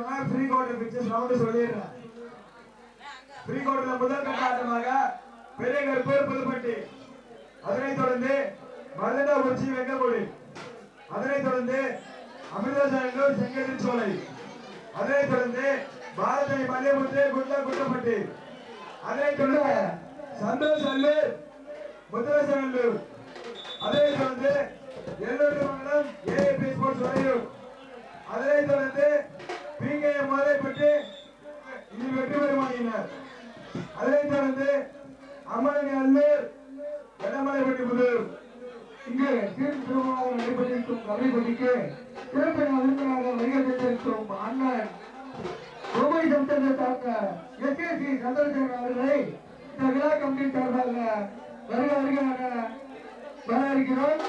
Bro pre quarter pictures round சொல்லிடுறேன். Pre குவார்டர்ல முதல் கட்ட ஆட்டமாக பெரிய கருப்பூர் புதுப்பட்டி. அதனைத் தொடர்ந்து மருதண்டா உச்சி வெங்கமொழி அதனைத் தொடர்ந்து அமிர்தசரங்கூர் செங்கதி சோலை அதனைத் தொடர்ந்து பாரதி மல்லியமுத்து குட்ல குண்டப்பட்டி. அதனைத் தொடர்ந்து சந்தோஷ் அல்லூர் முத்துரசநல்லூர் அதனைத் தொடர்ந்து எல்லோரு மங்கலம் ஏஏபி ஸ்போர்ட்ஸ் வரையூர் அதனைத் தொடர்ந்து பிகேஎம் மதுரைப்பட்டி இது வெற்றி பெறுமாயினர் அதனைத் தொடர்ந்து அம்மனி அல்லூர் வடமலைப்பட்டி புதூர் இங்கு சீர் திருமணம் நடைபெற்றிருக்கும் கலைப்பட்டிக்கு சிறப்பு விருந்தினராக வருகை தந்திருக்கும் அண்ணன் ரூபாய் சம்சத்தை சார்ந்த எஸ்கேசி சந்திரசேகர் அவர்களை இந்த விழா கமிட்டி சார்பாக வருக வருகிறாக வர இருக்கிறோம்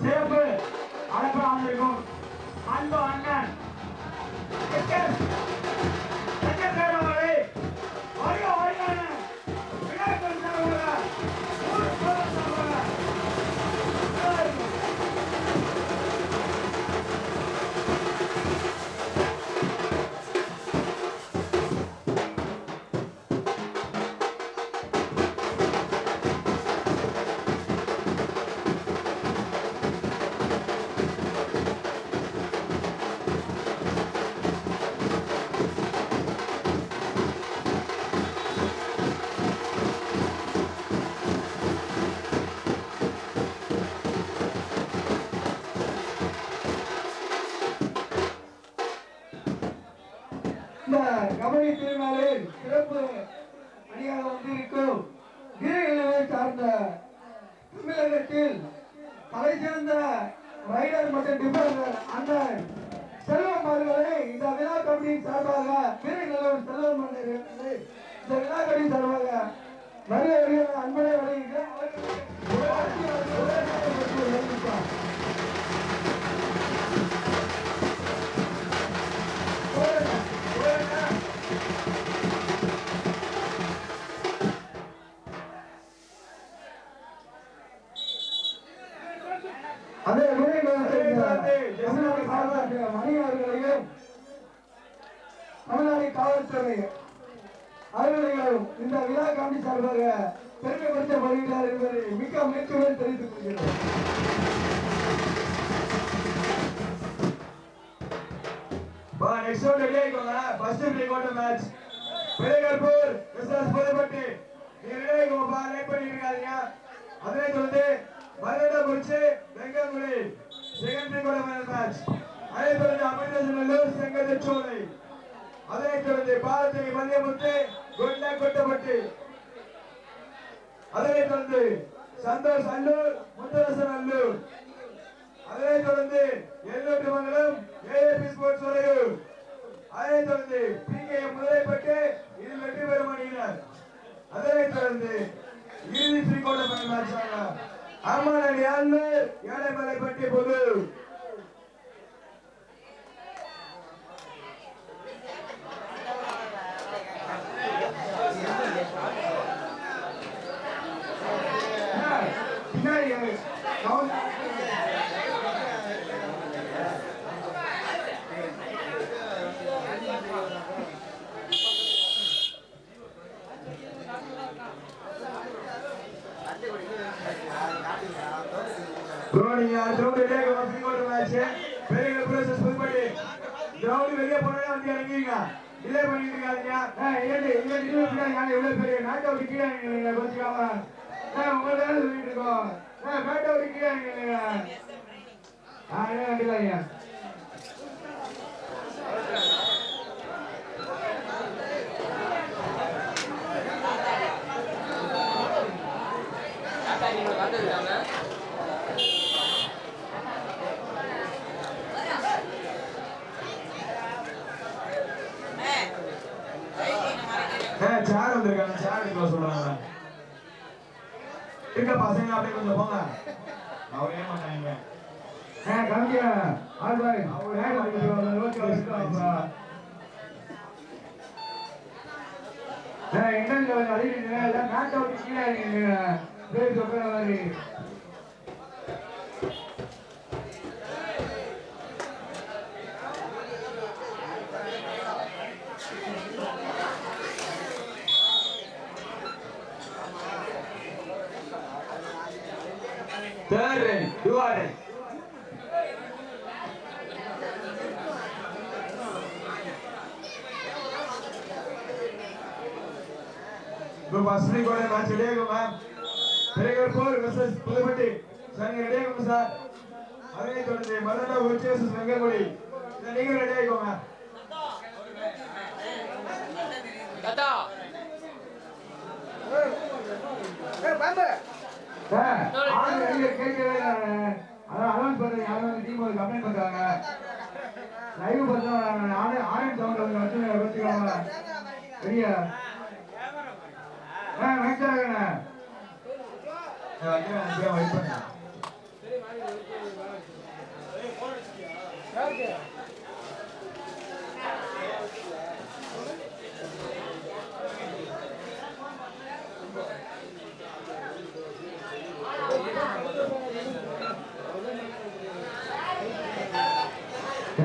சிறப்பு. அழைப்பு அமைந்திருக்கும் அன்பு அண்ணன். பா next round ready ஆயிக்கோங்க first pre quarter match Periyakalpur versus Pudupatti நீங்க ரெடி ஆயிக்கோங்க பா லைட் பண்ணிட்டு இருக்காதீங்க அதனை தொடர்ந்து Madurai Kurichi Vengangudi second pre quarter match அதனை தொடர்ந்து அமிர்தசநல்லூர் செங்கதிர் சோலை அதனை தொடர்ந்து பாரதி மல்லியமுத்து கொண்ட கொட்டப்பட்டி அதனை தொடர்ந்து சந்தோஷ் அல்லூர் முத்தரசன் அல்லூர் அதனை தொடர்ந்து எல்லோட்டு மங்கலம் ஏஏபி ஸ்போர்ட்ஸ் வரையூர் அதனை தொடர்ந்து பிகேஎம் முதலைப்பட்டு இதில் வெற்றி பெறும் அணியினர் அதனை தொடர்ந்து இறுதி ஸ்ரீகோட்ட பண்ணி மேட்சாங்க அம்மன் அண்ணர் ஏழைமலைப்பட்டி பொது ப்ரோ நீங்க அடுத்த ரவுண்ட் ரெடி ஆகும் ஸ்ரீகோட்ட மேட்ச் பெரிய பிரசஸ் புதுப்பட்டி கிரவுண்ட் வெளியே போனே வந்து இறங்கிங்க டிலே பண்ணிட்டு இருக்காதீங்க ஏய், ஏடி, இங்க நின்னு இருக்காங்க, யாரு இவ்வளவு பெரிய நாட்டை விட்டு கீழே இறங்குறீங்க, கோச்சுக்காம. ஏய், உங்களை தானே சொல்லிட்டு இருக்கோம். ஏய், நாட்டை விட்டு கீழே இறங்குறீங்க. ஆ, என்ன கண்டிப்பாங்க. சேர் வந்திருக்காங்க. சேர் எடுக்க சொல்றாங்க? இருக்க பசங்க அப்படியே கொஞ்சம் போங்க. அவரே மாட்டாங்க ஏய், காமிக்க. ஆள் பாரு. ஏய், கொஞ்சம் ரோட்ல என்னங்க கீழே பேர் சொல்ற மாதிரி. Third right two or right இப்போ ஃபர்ஸ்ட் கூட மேட்ச் ரெடி ஆகும் ma'am Periyakarpur versus Pudupatti. Sir ready ஆகும் சார் அதனை தொடர்ந்து மதுரை உச்சி வெர்சஸ் வெங்கங்குடி இதை நீங்க ரெடி ஆகிக்கோங்க ஏய், ஆள் வெளியே கேட்கவே இல்லை. அதான் பண்றீங்க. யாரும் ஒரு complaint பண்றாங்க. live பார்த்தா ஆன- ஆனந்த் sound வந்து வச்சு வச்சுக்கோங்க. வெளியே. ஏய், வச்சாங்கண்ணே. வெயிட் பண்ணுங்க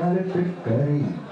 கருத்துக்கரை. அன்புரை.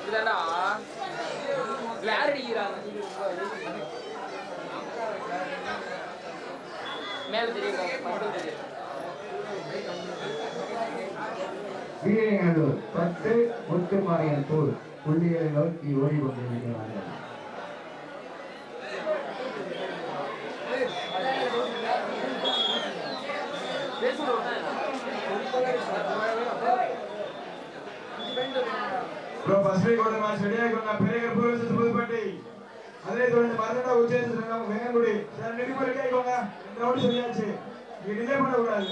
இதுதான்டா கிளாரிட்டி மேல தெரியும் மட்டும் பத்து முத்துமாரியன் போர் புள்ளிகளை நோக்கி ஓடிக்கொண்டிருக்கிறார்கள். ஃபர்ஸ்ட் கூட மேட்ச் ரெடி ஆகுங்க பெரியகர் போர் வெர்சஸ் புதுப்பட்டி அதே தொடர்ந்து மதுரை உச்சி வெர்சஸ் வெங்கங்குடி சார் ரெடி பண்ணி ரெடி ஆகிக்கோங்க இந்த ரவுண்ட் சொல்லியாச்சு நீங்க டிலே பண்ண கூடாது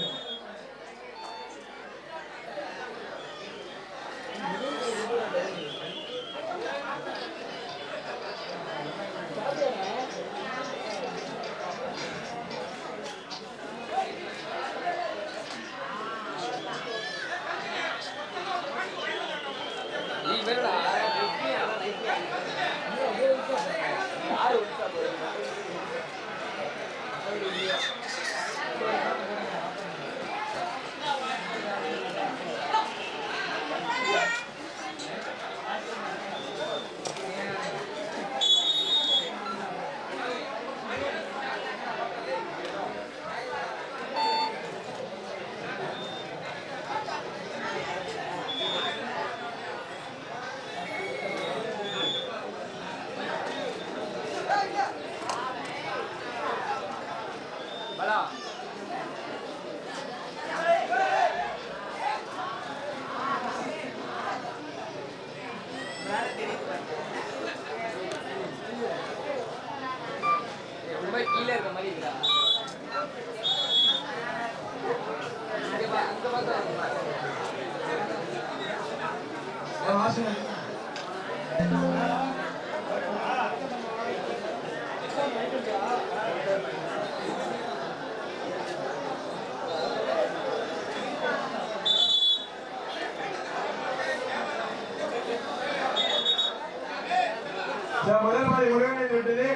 முதல் மாதிரி முடிவடைந்து விட்டது.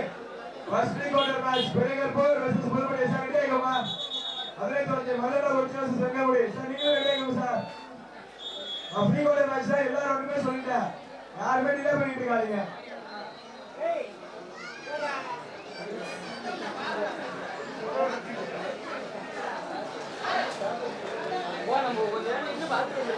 First pre quarter match Periyakarpur versus Pudupatti sir ready ஆகுமா அதனை தொடர்ந்து Madurai original versus Vengamudi sir நீங்களும் ரெடி ஆகுங்க சார் ப்ரீ குவார்டர் மேட்ச் தான் எல்லாரும் ஒன்றுமே சொல்லிட்டேன் யாருமே டிலே பண்ணிட்டு இருக்காதீங்க. போ நம்ம கொஞ்ச நேரம் நின்று பார்த்துட்டு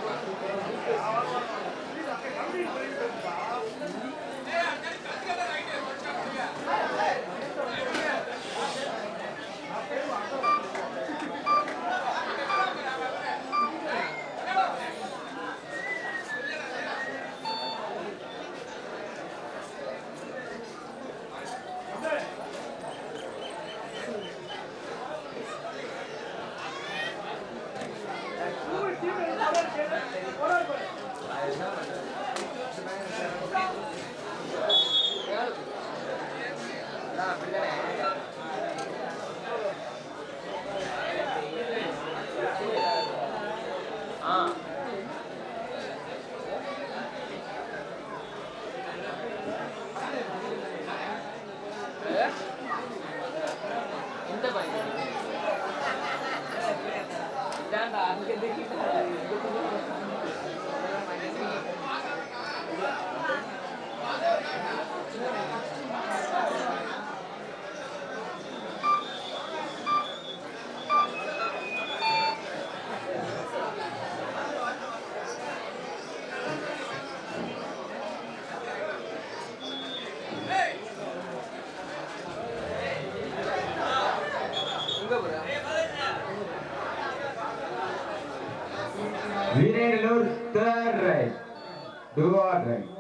இதாண்டா Veerelur third right two R right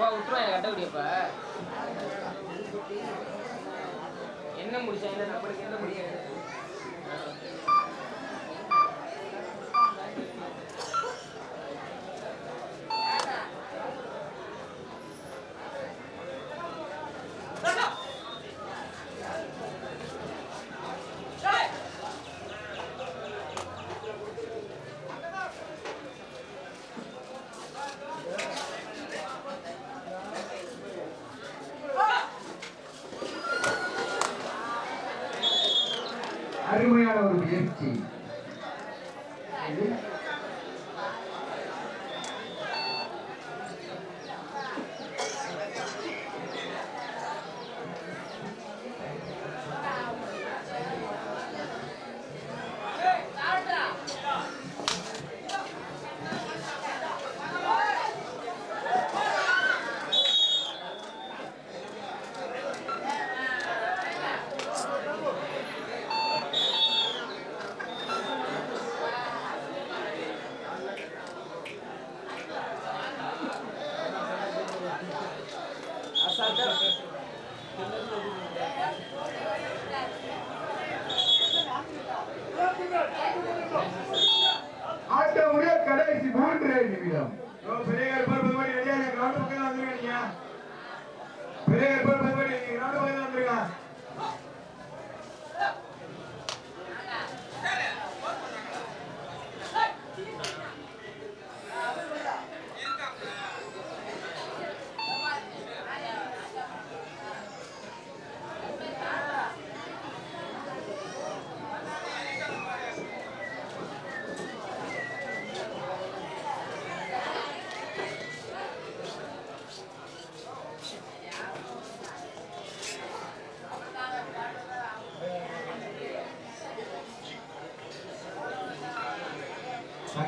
போ விட்டுருவாங்க கட்ட முடியப்ப என்ன முடிச்சா என்ன நம்மளுக்கு என்ன முடியாது? அருமையான ஒரு முயற்சி.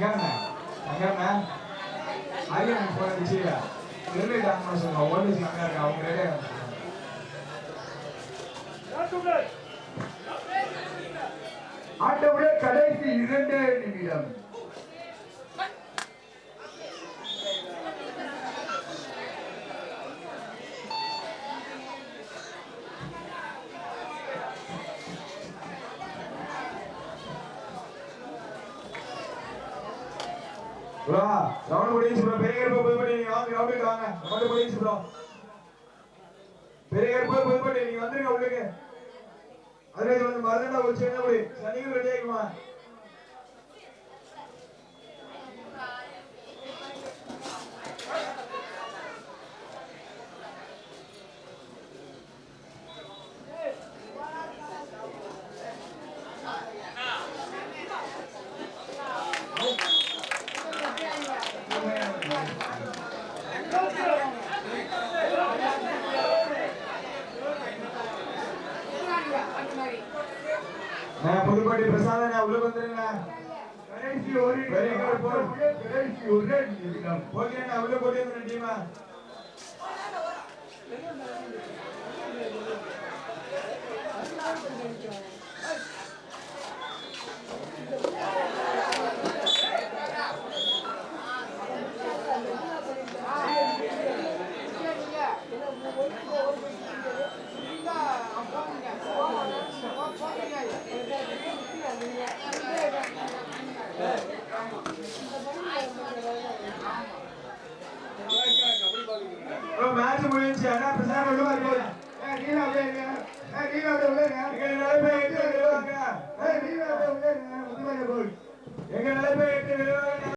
சங்கரண்ணா ஆகிய எனக்கு போன விஷயம் நெல்லை டாக்டர் சொல்லுங்க ஓடி சங்கர் இருக்கா அவங்க ரெடியா ஆட்டமுடைய கடைசி இரண்டு நிமிடம். ரவுண்ட் முடிஞ்சு ப்ரோ பெரிய போய் பண்ணி நீங்க வாங்க ரவுண்டுக்கு வாங்க. ரவுண்ட் முடிஞ்சு ப்ரோ பெரிய கருப்பர் புதுப்பட்டி நீங்க வந்துருங்க உள்ளுக்கு. அதுல வந்து மருதண்டா ஒரு சின்ன முடி சனிக்கு ரெடி ஆகிக்குமா நான் புதுப்பட்டி பிரசாதம் நான் உள்ளுக்கு வந்துருங்க கடைசி ஒரு பெரிய கருப்பர் கடைசி ஒரு நிமிடம் ஓகே நான் உள்ள போட்டு வந்துறேன் டீமா ப்ரோ